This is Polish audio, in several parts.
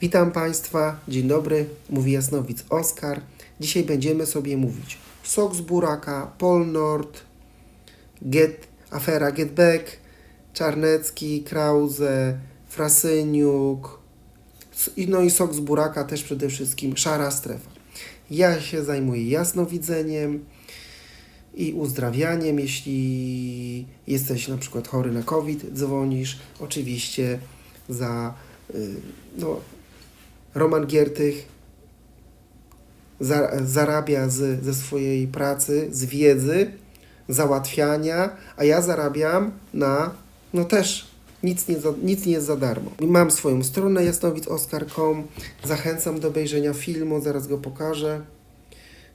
Witam Państwa, dzień dobry, mówi Jasnowic Oskar. Dzisiaj będziemy sobie mówić sok z buraka, Polnord, Get, afera Getback, Czarnecki, Krause, Frasyniuk, no i sok z buraka też przede wszystkim, szara strefa. Ja się zajmuję jasnowidzeniem i uzdrawianiem, jeśli jesteś na przykład chory na COVID, dzwonisz oczywiście za y, no, Roman Giertych za, zarabia z, ze swojej pracy, z wiedzy, załatwiania, a ja zarabiam na, no też, nic nie, za, nic nie jest za darmo. Mam swoją stronę jasnowicoskar.com, zachęcam do obejrzenia filmu, zaraz go pokażę.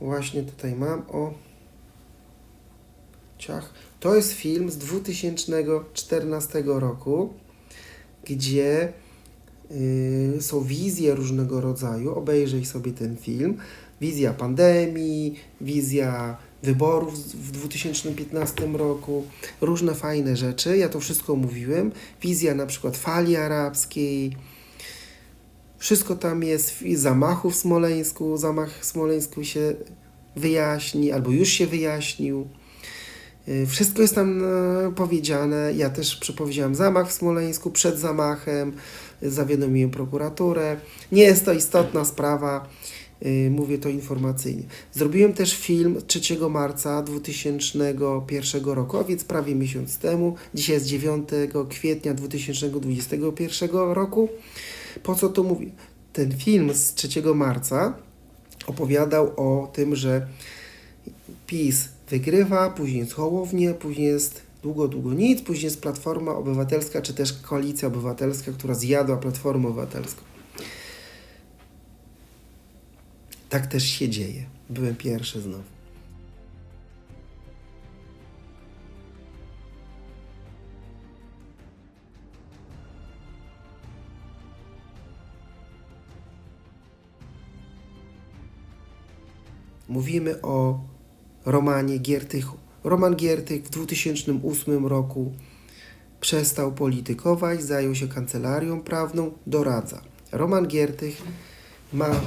Właśnie tutaj mam, o, ciach. To jest film z 2014 roku, gdzie Yy, są wizje różnego rodzaju. Obejrzyj sobie ten film. Wizja pandemii, wizja wyborów w 2015 roku, różne fajne rzeczy. Ja to wszystko mówiłem. Wizja na przykład fali arabskiej. Wszystko tam jest. Zamachu w Smoleńsku. Zamach w Smoleńsku się wyjaśni, albo już się wyjaśnił. Yy, Wszystko jest tam e, powiedziane. Ja też przepowiedziałem zamach w Smoleńsku przed zamachem zawiadomiłem prokuraturę. Nie jest to istotna sprawa, yy, mówię to informacyjnie. Zrobiłem też film 3 marca 2001 roku, a więc prawie miesiąc temu. Dzisiaj jest 9 kwietnia 2021 roku. Po co to mówię? Ten film z 3 marca opowiadał o tym, że PiS wygrywa, później jest Hołownia, później jest długo, długo nic, później jest Platforma Obywatelska, czy też Koalicja Obywatelska, która zjadła Platformę Obywatelską. Tak też się dzieje. Byłem pierwszy znowu. Mówimy o Romanie Giertychu. Roman Giertych w 2008 roku przestał politykować, zajął się kancelarią prawną, doradza. Roman Giertych ma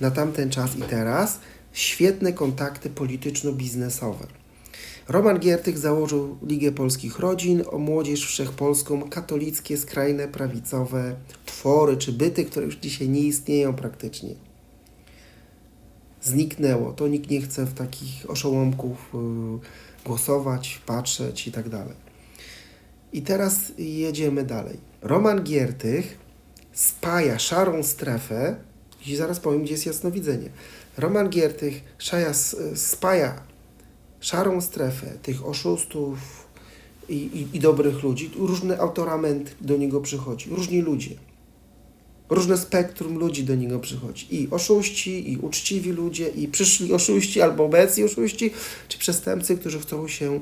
na tamten czas i teraz świetne kontakty polityczno-biznesowe. Roman Giertych założył Ligę Polskich Rodzin, o Młodzież Wszechpolską, katolickie, skrajne, prawicowe twory czy byty, które już dzisiaj nie istnieją praktycznie zniknęło. To nikt nie chce w takich oszołomków y, głosować, patrzeć i tak dalej. I teraz jedziemy dalej. Roman Giertych spaja szarą strefę i zaraz powiem, gdzie jest jasnowidzenie. Roman Giertych szaja, spaja szarą strefę tych oszustów i, i, i dobrych ludzi. Różny autorament do niego przychodzi, różni ludzie różne spektrum ludzi do niego przychodzi. I oszuści, i uczciwi ludzie, i przyszli oszuści, albo obecni oszuści, czy przestępcy, którzy chcą się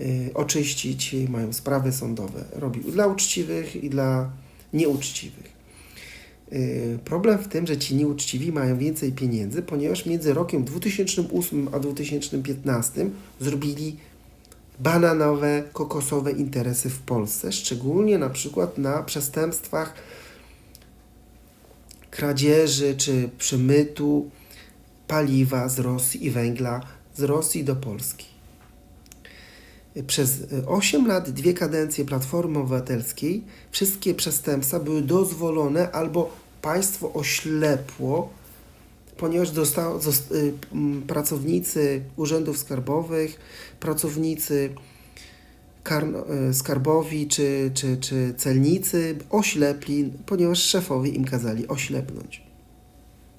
y, oczyścić, mają sprawy sądowe. Robił dla uczciwych i dla nieuczciwych. Y, problem w tym, że ci nieuczciwi mają więcej pieniędzy, ponieważ między rokiem 2008 a 2015 zrobili bananowe, kokosowe interesy w Polsce, szczególnie na przykład na przestępstwach kradzieży czy przemytu paliwa z Rosji i węgla z Rosji do Polski. Przez 8 lat, dwie kadencje Platformy Obywatelskiej, wszystkie przestępstwa były dozwolone albo państwo oślepło, ponieważ dostało, zost, y, pracownicy urzędów skarbowych, pracownicy e, skarbowi czy, czy, czy celnicy oślepli, ponieważ szefowie im kazali oślepnąć.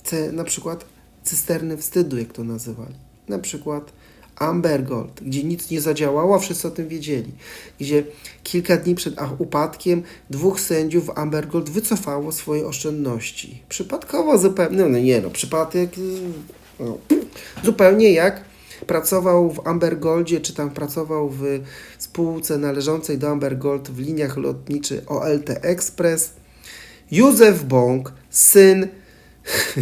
Ce, na przykład cysterny wstydu, jak to nazywali. Na przykład Amber Gold, gdzie nic nie zadziałało, a wszyscy o tym wiedzieli. Gdzie kilka dni przed upadkiem dwóch sędziów Amber Gold wycofało swoje oszczędności. Przypadkowo zupełnie, no nie no, przypadek, no, zupełnie jak pracował w Amber Goldzie, czy tam pracował w spółce należącej do Amber Gold w liniach lotniczych OLT Express. Józef Bąk, syn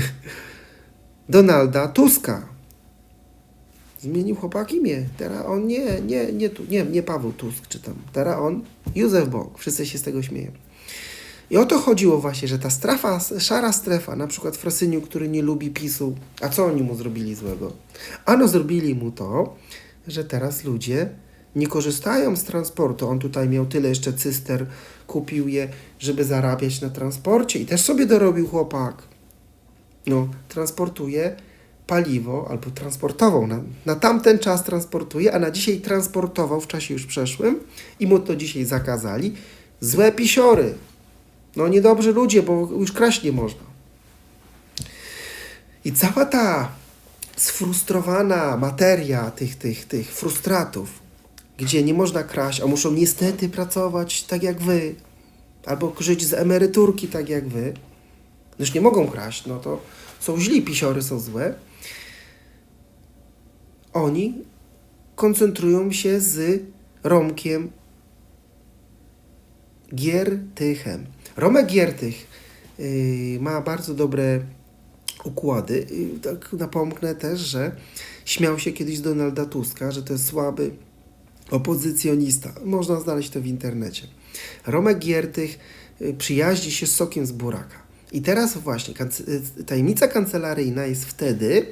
Donalda Tuska. Zmienił chłopak imię. Teraz on nie, nie, nie, nie, nie Paweł Tusk czy tam. Teraz on Józef Bąk. Wszyscy się z tego śmieją. I o to chodziło właśnie, że ta strefa, szara strefa, na przykład Frasyniu, który nie lubi PiSu, a co oni mu zrobili złego? Ano zrobili mu to, że teraz ludzie nie korzystają z transportu. On tutaj miał tyle jeszcze cyster, kupił je, żeby zarabiać na transporcie i też sobie dorobił chłopak. No, transportuje paliwo, albo transportował, na, na tamten czas transportuje, a na dzisiaj transportował w czasie już przeszłym i mu to dzisiaj zakazali. Złe pisiory. No niedobrzy ludzie, bo już kraść nie można. I cała ta sfrustrowana materia tych, tych, tych frustratów, gdzie nie można kraść, a muszą niestety pracować tak jak wy, albo żyć z emeryturki tak jak wy, już nie mogą kraść, no to są źli, pisiory są złe. Oni koncentrują się z Romkiem Giertychem. Romek Giertych yy, ma bardzo dobre układy. I tak napomknę też, że śmiał się kiedyś Donalda Tuska, że to jest słaby opozycjonista. Można znaleźć to w internecie. Romek Giertych y, przyjaźni się z Sokiem z Buraka. I teraz właśnie y, tajemnica kancelaryjna jest wtedy,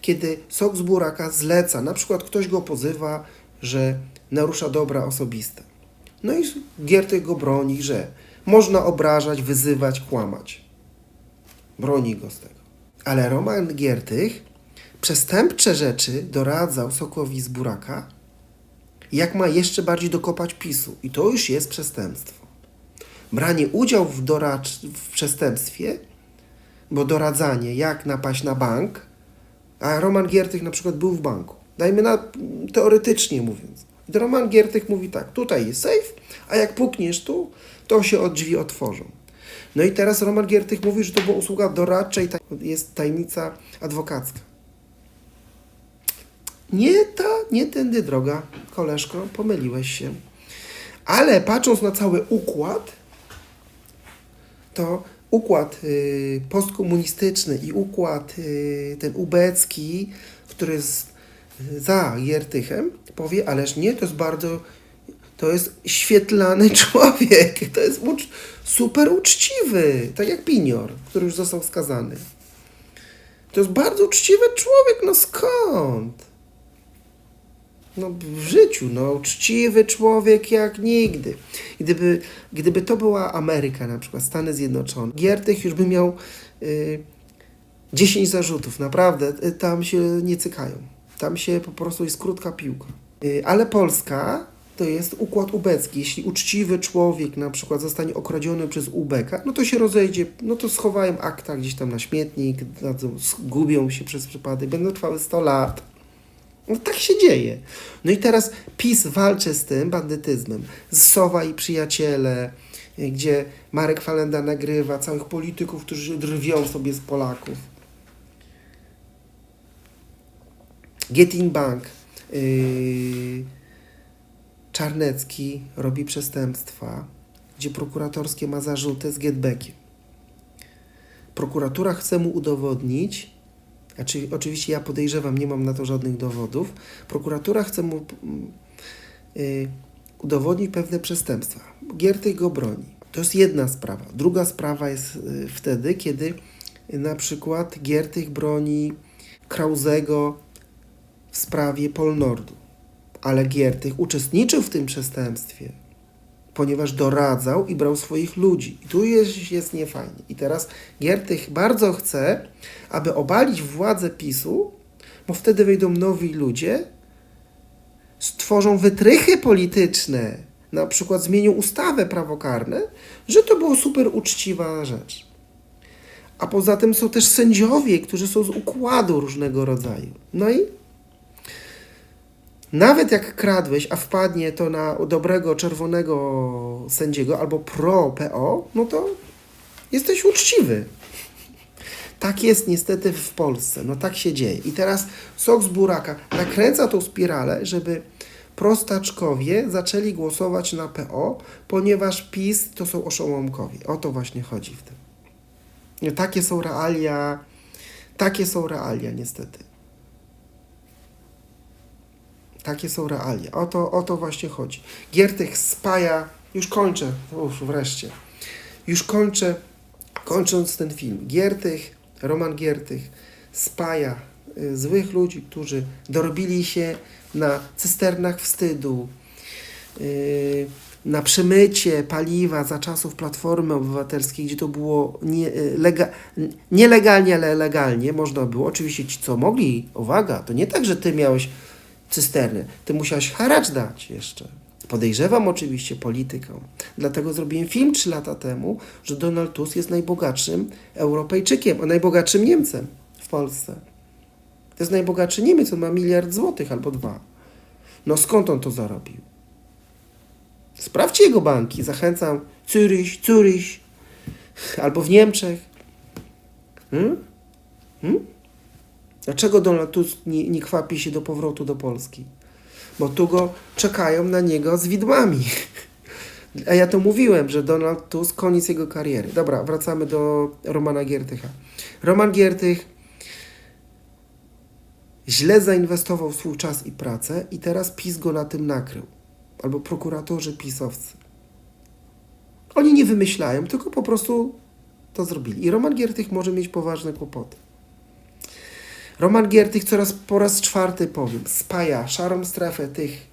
kiedy Sok z Buraka zleca, na przykład ktoś go pozywa, że narusza dobra osobiste. No i Giertych go broni, że można obrażać, wyzywać, kłamać. Broni go z tego. Ale Roman Giertych przestępcze rzeczy doradzał Sokowi z Buraka, jak ma jeszcze bardziej dokopać PiSu. I to już jest przestępstwo. Branie udziału w, w przestępstwie, bo doradzanie, jak napaść na bank, a Roman Giertych na przykład był w banku. Dajmy na, teoretycznie mówiąc. I Roman Giertych mówi tak, tutaj jest safe, a jak pukniesz tu, to się od drzwi otworzą. No i teraz Roman Giertych mówi, że to była usługa doradcza i ta, jest tajemnica adwokacka. Nie ta, nie tędy droga, koleżko, pomyliłeś się. Ale patrząc na cały układ, to układ y, postkomunistyczny i układ y, ten ubecki, który jest za Giertychem, powie, ależ nie, to jest bardzo, to jest świetlany człowiek, to jest ucz, super uczciwy, tak jak Pinior, który już został skazany. To jest bardzo uczciwy człowiek, no skąd? No w życiu, no uczciwy człowiek jak nigdy. Gdyby, gdyby to była Ameryka, na przykład Stany Zjednoczone, Giertych już by miał y, 10 zarzutów, naprawdę, y, tam się nie cykają. Tam się po prostu jest krótka piłka. Y, ale Polska to jest układ ubecki. Jeśli uczciwy człowiek na przykład zostanie okradziony przez ubeka, no to się rozejdzie, no to schowają akta gdzieś tam na śmietnik, zgubią się przez przypadek, będą trwały 100 lat. No tak się dzieje. No i teraz PiS walczy z tym bandytyzmem. Z Sowa i przyjaciele, y, gdzie Marek Falenda nagrywa całych polityków, którzy drwią sobie z Polaków. Getin Bank. Yy, Czarnecki robi przestępstwa, gdzie prokuratorskie ma zarzuty z Getbackiem. Prokuratura chce mu udowodnić, znaczy, oczywiście ja podejrzewam, nie mam na to żadnych dowodów. Prokuratura chce mu mm, y, udowodnić pewne przestępstwa. Giertych go broni. To jest jedna sprawa. Druga sprawa jest y, wtedy, kiedy y, na przykład Giertych broni Krauzego w sprawie Polnordu. Ale Giertych uczestniczył w tym przestępstwie, ponieważ doradzał i brał swoich ludzi. I tu jest, jest niefajnie. I teraz Giertych bardzo chce, aby obalić władzę PiSu, bo wtedy wejdą nowi ludzie, stworzą wytrychy polityczne, na przykład zmienią ustawę prawo karne, że to była super uczciwa rzecz. A poza tym są też sędziowie, którzy są z układu różnego rodzaju. No i nawet jak kradłeś, a wpadnie to na dobrego czerwonego sędziego albo pro-PO, no to jesteś uczciwy. Tak jest niestety w Polsce. No tak się dzieje. I teraz sok z buraka nakręca tą spiralę, żeby prostaczkowie zaczęli głosować na PO, ponieważ PiS to są oszołomkowie. O to właśnie chodzi w tym. Takie są realia. Takie są realia niestety. Takie są realia. O to, o to właśnie chodzi. Giertych spaja, już kończę, już wreszcie. już kończę, kończąc ten film. Giertych, Roman Giertych spaja y, złych ludzi, którzy dorobili się na cysternach wstydu, y, na przemycie paliwa za czasów Platformy Obywatelskiej, gdzie to było nie, y, lega, nielegalnie, ale legalnie można było. Oczywiście ci, co mogli, uwaga, to nie tak, że ty miałeś cysterny, ty musiałeś haracz dać jeszcze. Podejrzewam oczywiście polityką. Dlatego zrobiłem film trzy lata temu, że Donald Tusk jest najbogatszym Europejczykiem, a najbogatszym Niemcem w Polsce. To jest najbogatszy Niemiec, on ma miliard złotych albo dwa. No skąd on to zarobił? Sprawdźcie jego banki. Zachęcam. Zürich, Zürich. Albo w Niemczech. Hmm? Hmm? Dlaczego Donald Tusk nie, nie kwapi się do powrotu do Polski? Bo tu go czekają na niego z widmami. A ja to mówiłem, że Donald Tusk koniec jego kariery. Dobra, wracamy do Romana Giertycha. Roman Giertych źle zainwestował swój czas i pracę i teraz PiS go na tym nakrył. Albo prokuratorzy pisowcy. Oni nie wymyślają, tylko po prostu to zrobili. I Roman Giertych może mieć poważne kłopoty. Roman Giertych coraz po raz czwarty powiem, spaja szarą strefę tych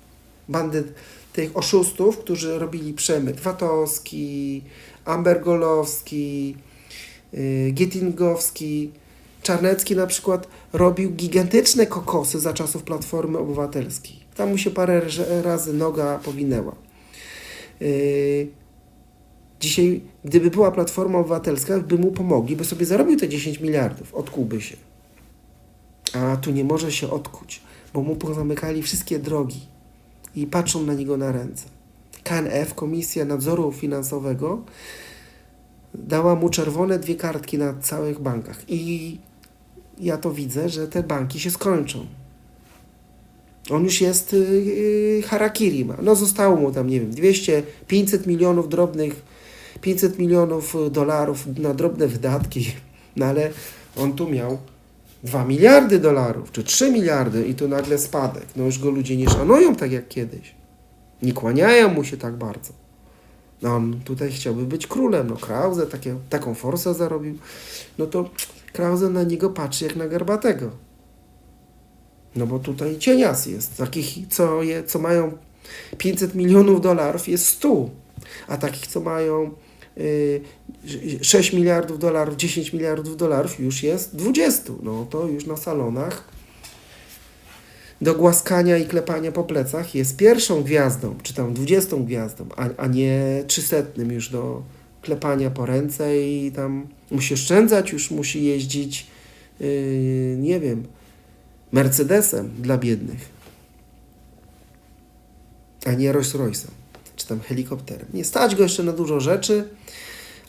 bandyt, tych oszustów, którzy robili przemyt. Watowski, Ambergolowski, yy, Gietingowski, Czarnecki na przykład robił gigantyczne kokosy za czasów Platformy Obywatelskiej. Tam mu się parę razy noga powinęła. Yy, dzisiaj, gdyby była Platforma Obywatelska, by mu pomogli, by sobie zarobił te 10 miliardów, odkułby się. A tu nie może się odkuć, bo mu pozamykali wszystkie drogi i patrzą na niego na ręce. KNF, Komisja Nadzoru Finansowego, dała mu czerwone dwie kartki na całych bankach. I ja to widzę, że te banki się skończą. On już jest yy, harakiri ma. No zostało mu tam, nie wiem, 200, 500 milionów drobnych, 500 milionów dolarów na drobne wydatki. No ale on tu miał 2 miliardy dolarów, czy 3 miliardy i tu nagle spadek. No już go ludzie nie szanują tak jak kiedyś. Nie kłaniają mu się tak bardzo. No on tutaj chciałby być królem. No Krause takie, taką forsę zarobił. No to Krause na niego patrzy jak na garbatego. No bo tutaj cienias jest. Takich, co, je, co mają 500 milionów dolarów jest 100. A takich, co mają 6 miliardów dolarów, 10 miliardów dolarów już jest 20. No to już na salonach do głaskania i klepania po plecach jest pierwszą gwiazdą, czy tam dwudziestą gwiazdą, a, a nie trzysetnym już do klepania po ręce i tam musi oszczędzać, już musi jeździć, yy, nie wiem, Mercedesem dla biednych, a nie Rolls Royce'em, czy tam helikopterem. Nie stać go jeszcze na dużo rzeczy,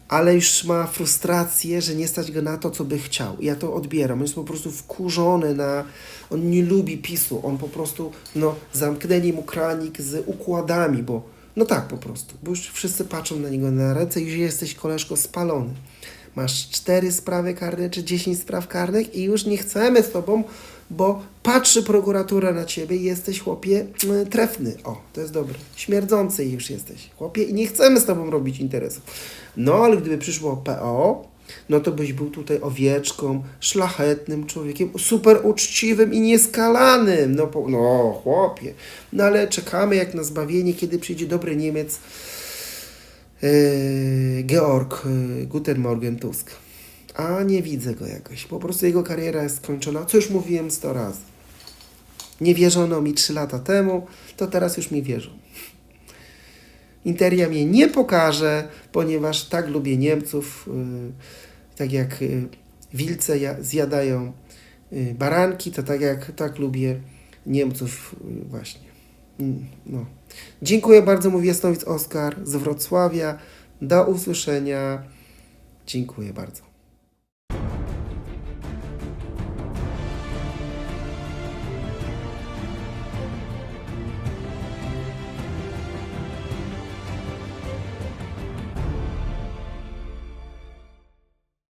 ale już ma frustrację, że nie stać go na to, co by chciał. Ja to odbieram. On jest po prostu wkurzony na... On nie lubi PiSu. On po prostu, no, zamknęli mu kranik z układami, bo... No tak po prostu, bo już wszyscy patrzą na niego na ręce i już jesteś, koleżko, spalony. Masz cztery sprawy karne czy dziesięć spraw karnych i już nie chcemy z tobą, bo patrzy prokuratura na ciebie i jesteś, chłopie, mm, trefny. O, to jest dobre. Śmierdzący już jesteś, chłopie, i nie chcemy z tobą robić interesów. No, ale gdyby przyszło PO, no to byś był tutaj owieczką, szlachetnym człowiekiem, super uczciwym i nieskalanym. No, po, no chłopie. No ale czekamy jak na zbawienie, kiedy przyjdzie dobry Niemiec, yy, Georg yy, Guten Morgen Tusk. A nie widzę go jakoś. Po prostu jego kariera jest skończona, co już mówiłem 100 razy. Nie wierzono mi 3 lata temu, to teraz już mi wierzą. Interia mnie nie pokaże, ponieważ tak lubię Niemców, yy, tak jak yy, wilce ja, zjadają yy, baranki, to tak jak tak lubię Niemców yy, właśnie. Mm, No. Dziękuję bardzo, mówi Jasnowic Oskar z Wrocławia. Do usłyszenia. Dziękuję bardzo.